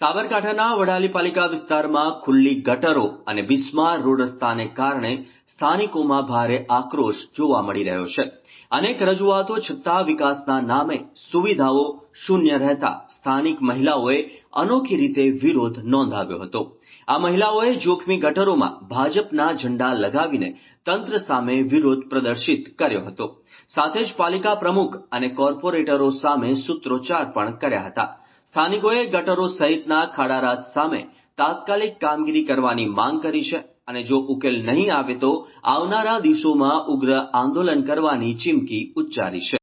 સાબરકાંઠાના વડાલી પાલિકા વિસ્તારમાં ખુલ્લી ગટરો અને બિસ્માર રોડ રસ્તાને કારણે સ્થાનિકોમાં ભારે આક્રોશ જોવા મળી રહ્યો છે. અનેક રજૂઆતો છતાં વિકાસના નામે સુવિધાઓ શૂન્ય રહેતા સ્થાનિક મહિલાઓએ અનોખી રીતે વિરોધ નોંધાવ્યો હતો. આ મહિલાઓએ જોખમી ગટરોમાં ભાજપના ઝંડા લગાવીને તંત્ર સામે વિરોધ પ્રદર્શિત કર્યો હતો. સાથે જ પાલિકા પ્રમુખ અને કોર્પોરેટરો સામે સૂત્રોચ્ચાર પણ કર્યા હતા. સ્થાનિકોએ ગટરો સહિતના ખાડારાજ સામે તાત્કાલિક કામગીરી કરવાની માંગ કરી છે અને જો ઉકેલ નહીં આવે તો આવનારા દિવસોમાં ઉગ્ર આંદોલન કરવાની ચીમકી ઉચ્ચારી છે.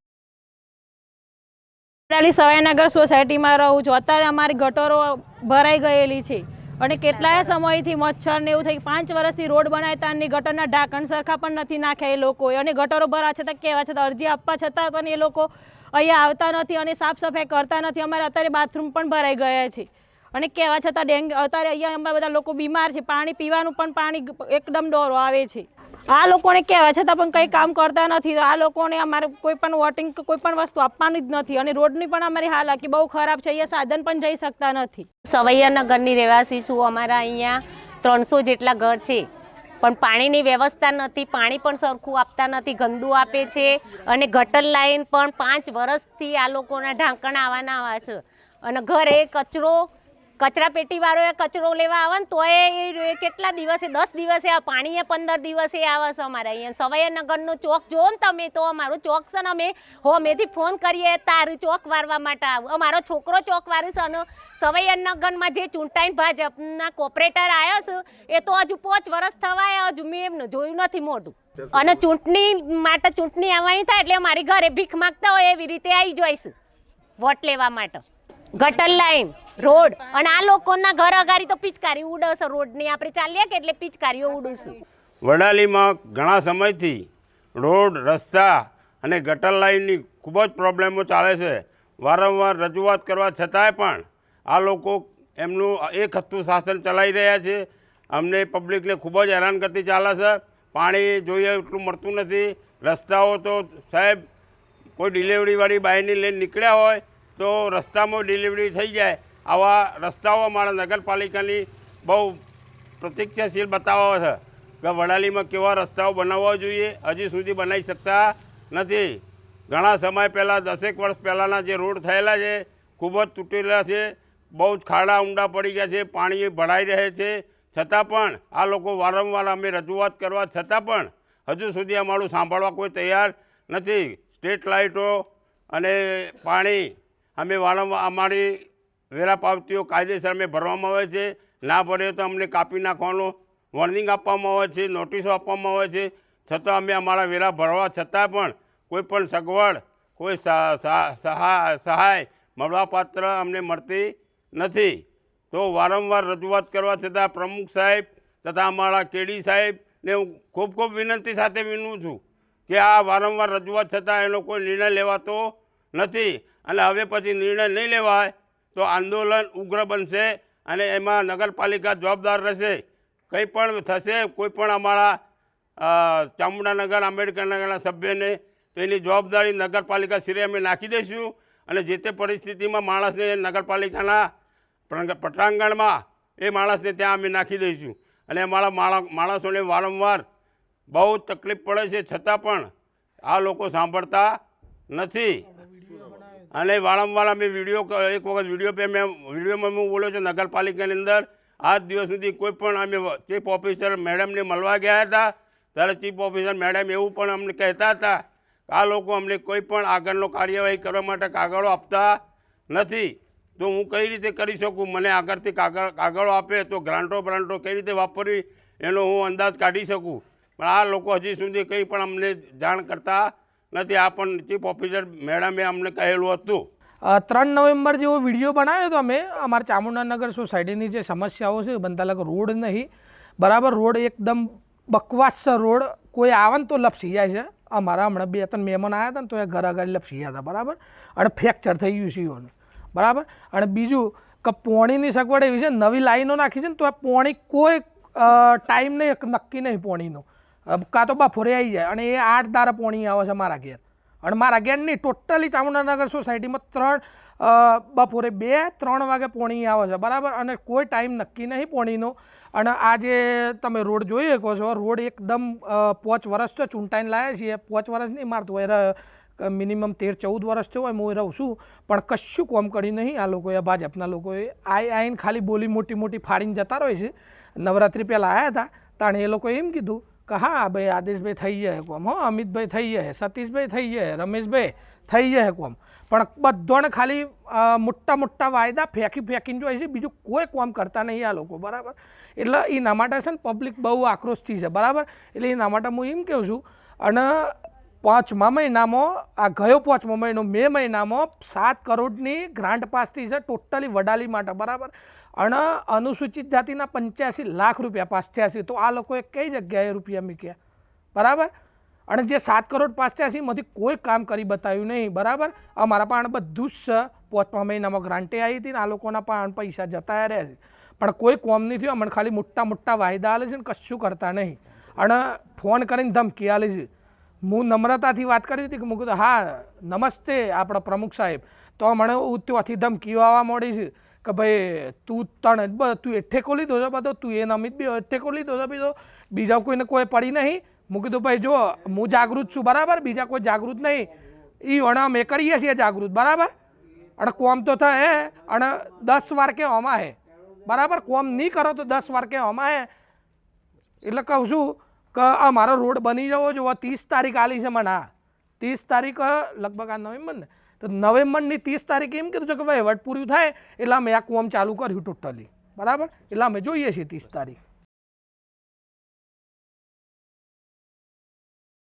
સવાઈનગર સોસાયટીમાં રહું છું. અત્યારે અમારી ગટરો ભરાઈ ગયેલી છે અને કેટલાય સમયથી મચ્છર ને એવું થઈ પાંચ વર્ષથી રોડ બનાવતા અને ગટરના ઢાંકણ સરખા પણ નથી નાખ્યા એ લોકોએ. અને ગટરો ભરા છતાં કહેવા છતાં અરજી આપવા છતાં પણ એ લોકો અહીંયા આવતા નથી અને સાફ સફાઈ કરતા નથી. અમારે અત્યારે બાથરૂમ પણ ભરાઈ ગયા છે. અને કહેવા છતાં ડેન્ગ્યુ અત્યારે અહીંયા અમારા બધા લોકો બીમાર છે. પાણી પીવાનું પણ પાણી એકદમ ડોરો આવે છે. આ લોકોને કહેવા છતાં પણ કંઈ કામ કરતા નથી. આ લોકોને અમારે કોઈ પણ વોટિંગ, કોઈ પણ વસ્તુ આપવાની જ નથી. અને રોડની પણ અમારી હાલાકી બહુ ખરાબ છે. અહીંયા સાધન પણ જઈ શકતા નથી. સવૈયા નગરની રહેવાસી છું. અમારા અહીંયા ત્રણસો જેટલા ઘર છે. પણ પાણીની વ્યવસ્થા નથી, પાણી પણ સરખું આપતા નથી, ગંદુ આપે છે અને ગટર લાઈન પણ પાંચ વર્ષથી આ લોકોના ઢાંકણ આવવાના આવા છે. અને ઘરે કચરો કચરા પેટીવાળો એ કચરો લેવા આવે ને તોય એ કેટલા દિવસે? દસ દિવસે આ પાણીએ પંદર દિવસે આવે છે અમારે અહીંયા. સવાયાનગરનો ચોક જુઓ ને તમે તો અમારો ચોક છે ને અમે હોમેથી ફોન કરીએ, તારું ચોક વારવા માટે આવું. અમારો છોકરો ચોક વારે છે અને સવાયાનગરમાં જે ચૂંટાઈ ભાજપના કોપરેટર આવ્યો છે, એ તો હજુ પાંચ વર્ષ થવાય, હજુ મેં એમને જોયું નથી મોઢું. અને ચૂંટણી માટે ચૂંટણી આવવાની થાય એટલે અમારી ઘરે ભીખ માગતા હોય એવી રીતે આવી જોઈશું વોટ લેવા માટે. ગટર લાઈન, રોડ. અને આ લોકોના ઘર અગાડી તો પિચકારી ઉડશે. રોડની આપણે ચાલીએ કે એટલે પિચકારીઓ ઉડશું. વડાલીમાં ઘણા સમયથી રોડ, રસ્તા અને ગટર લાઇનની ખૂબ જ પ્રોબ્લેમો ચાલે છે. વારંવાર રજૂઆત કરવા છતાંય પણ આ લોકો એમનું એક હત્તું શાસન ચલાવી રહ્યા છે. અમને પબ્લિકને ખૂબ જ હેરાનગતિ ચાલે છે. પાણી જોઈએ એટલું મળતું નથી. રસ્તાઓ તો સાહેબ, કોઈ ડિલિવરીવાળી બાયની લઈને નીકળ્યા હોય તો રસ્તામાં ડિલિવરી થઈ જાય. આવા રસ્તાઓ અમારા નગરપાલિકાની બહુ પ્રતિક્ષાશીલ બતાવો છે કે વડાલીમાં કેવા રસ્તાઓ બનાવવા જોઈએ. હજી સુધી બનાવી શકતા નથી. ઘણા સમય પહેલાં, દસેક વર્ષ પહેલાંના જે રોડ થયેલા છે, ખૂબ જ તૂટેલા છે. બહુ જ ખાડા ઊંડા પડી ગયા છે, પાણી ભરાઈ રહે છે. છતાં પણ આ લોકો વારંવાર અમે રજૂઆત કરવા છતાં પણ હજુ સુધી અમારું સાંભળવા કોઈ તૈયાર નથી. સ્ટ્રીટ લાઇટો અને પાણી અમે વારંવાર અમારી વેરા પાવતીઓ કાયદેસર અમે ભરવામાં આવે છે. ના ભરે તો અમને કાપી નાખવાનો વોર્નિંગ આપવામાં આવે છે, નોટિસો આપવામાં આવે છે. છતાં અમે અમારા વેરા ભરવા છતાં પણ કોઈ પણ સગવડ, કોઈ સહ- સહ- સહાય સહાય મળવાપાત્ર અમને મળતી નથી. તો વારંવાર રજૂઆત કરવા છતાં પ્રમુખ સાહેબ તથા અમારા કેડી સાહેબને હું ખૂબ ખૂબ વિનંતી સાથે વિનું છું કે આ વારંવાર રજૂઆત છતાં એનો કોઈ નિર્ણય લેવાતો નથી. અને હવે પછી નિર્ણય નહીં લેવાય તો આંદોલન ઉગ્ર બનશે અને એમાં નગરપાલિકા જવાબદાર રહેશે. કંઈ પણ થશે, કોઈ પણ અમારા ચામુંડાનગર, આંબેડકરનગરના સભ્યને તેની જવાબદારી નગરપાલિકા શ્રી અમે નાખી દઈશું અને જે તે પરિસ્થિતિમાં માણસને નગરપાલિકાના પટાંગણમાં એ માણસને ત્યાં અમે નાખી દઈશું. અને અમારા માણા માણસોને વારંવાર બહુ તકલીફ પડે છે, છતાં પણ આ લોકો સાંભળતા નથી. અને વારંવાર અમે વીડિયો એક વખત વીડિયો પે મેં, વિડીયોમાં હું બોલ્યો છું, નગરપાલિકાની અંદર આજ દિવસ સુધી કોઈ પણ અમે ચીફ ઓફિસર મેડમને મળવા ગયા હતા, ત્યારે ચીફ ઓફિસર મેડમ એવું પણ અમને કહેતા હતા આ લોકો અમને કોઈ પણ આગળનો કાર્યવાહી કરવા માટે કાગળો આપતા નથી. તો હું કઈ રીતે કરી શકું? મને આગળથી કાગળ, કાગળો આપે તો ગ્રાન્ટો બ્રાન્ટો કઈ રીતે વાપરવી એનો હું અંદાજ કાઢી શકું? પણ આ લોકો હજી સુધી કંઈ પણ અમને જાણ કરતા નથી, આ પણ ચીફ ઓફિસર મેડમે અમને કહેલું હતું. ત્રણ નવેમ્બર જેવો વીડિયો બનાવ્યો હતો અમે, અમારા ચામુંડાનગર સોસાયટીની જે સમસ્યાઓ છે બનતા લાગે રોડ નહીં. બરાબર, રોડ એકદમ બકવાસ છે રોડ. કોઈ આવે તો લપસી જાય છે. અમારા હમણાં બે ત્રણ મહેમાન આવ્યા હતા ને તો એ ઘર આગળ લપસી ગયા હતા, બરાબર? અને ફ્રેક્ચર થઈ ગયું છે બરાબર? અને બીજું કે પોણીની સગવડ એવી છે, નવી લાઈનો નાખી છે ને તો આ પોણી કોઈ ટાઈમ નહીં નક્કી નહીં પોણીનો. કાં તો બફોરે આવી જાય અને એ આઠ દારા પોણી આવે છે મારા ઘેર. અને મારા ઘેર નહીં ટોટલી ચામુંડાનગર સોસાયટીમાં ત્રણ બપોરે બે, ત્રણ વાગે પોણી આવે છે, બરાબર? અને કોઈ ટાઈમ નક્કી નહીં પોણીનો. અને આ જે તમે રોડ જોઈ શકો છો, રોડ એકદમ પાંચ વર્ષ તો ચૂંટાઈને લાવ્યા છીએ. પાંચ વર્ષ નહીં મારતું હોય મિનિમમ તેર ચૌદ વર્ષ થયો હોય હું રહું છું. પણ કશું કોમ કરી નહીં આ લોકોએ ભાજપના લોકોએ. આઈ, આઈને ખાલી બોલી મોટી મોટી ફાડીને જતા રહે છે. નવરાત્રિ પહેલાં આવ્યા હતા, તાણે એ લોકોએ એમ કીધું કે હા ભાઈ આદેશભાઈ થઈ જાય કોમ હો અમિતભાઈ થઈ જાય સતીશભાઈ થઈ જાય રમેશભાઈ થઈ જાય કોમ પણ બધોને ખાલી મોટા મોટા વાયદા ફેંકી ફેંકીને જોઈએ છે બીજું કોઈ કોમ કરતા નહીં આ લોકો, બરાબર? એટલે એના માટે છે ને પબ્લિક બહુ આક્રોશથી છે, બરાબર? એટલે એના માટે હું એમ કહું છું, અને પાંચમા મહિનામાં, આ ગયો પાંચમા મહિનો, મે મહિનામાં સાત કરોડની ગ્રાન્ટ પાસ થઈ છે ટોટલી વડાલી માટે, બરાબર? અને અનુસૂચિત જાતિના પંચ્યાસી લાખ રૂપિયા પાસ થયા છે તો આ લોકોએ કઈ જગ્યાએ રૂપિયા મૂક્યા? બરાબર? અને જે સાત કરોડ પાસ્યાસીમાંથી કોઈ કામ કરી બતાવ્યું નહીં, બરાબર? અમારા પણ બધું જ પાંચમા મહિનામાં ગ્રાન્ટે આવી હતી ને આ લોકોના પણ પૈસા જતા રહ્યા છે. પણ કોઈ કોમ નહીં થયું, અમને ખાલી મોટા મોટા વાયદા આલે છે ને કશું કરતા નહીં. અને ફોન કરીને ધમકી આલે છે. હું નમ્રતાથી વાત કરી હતી કે મૂકું હા, નમસ્તે આપણા પ્રમુખ સાહેબ. તો મને ત્યાંથી ધમકીઓ આવવા મળી છે. કે ભાઈ, તું તણ તું એઠે લીધો છે બધો તું એ નમિત બી એઠે લીધો છે બીજો બીજા કોઈને કોઈ પડી નહીં. મૂકી કીધું, ભાઈ, જો, હું જાગૃત છું, બરાબર? બીજા કોઈ જાગૃત નહીં. એ અણ અમે કરીએ છીએ જાગૃત, બરાબર? અને કોમ તો થાય અને દસ વાર કે અમા હે બરાબર? કોમ નહીં કરો તો દસ વાર કે અમા હે એટલે કહું છું કે આ મારો રોડ બની જવો જો ત્રીસ તારીખ આલી છે મને હા ત્રીસ તારીખ લગભગ આ નવેમ્બર ને? તો નવેમ્બરની ત્રીસ તારીખે એમ કીધું છે કે વહીવટ પૂરું થાય, એટલે અમે આ કોમ ચાલુ કર્યું ટોટલી બરાબર? એટલે અમે જોઈએ છીએ ત્રીસ તારીખ.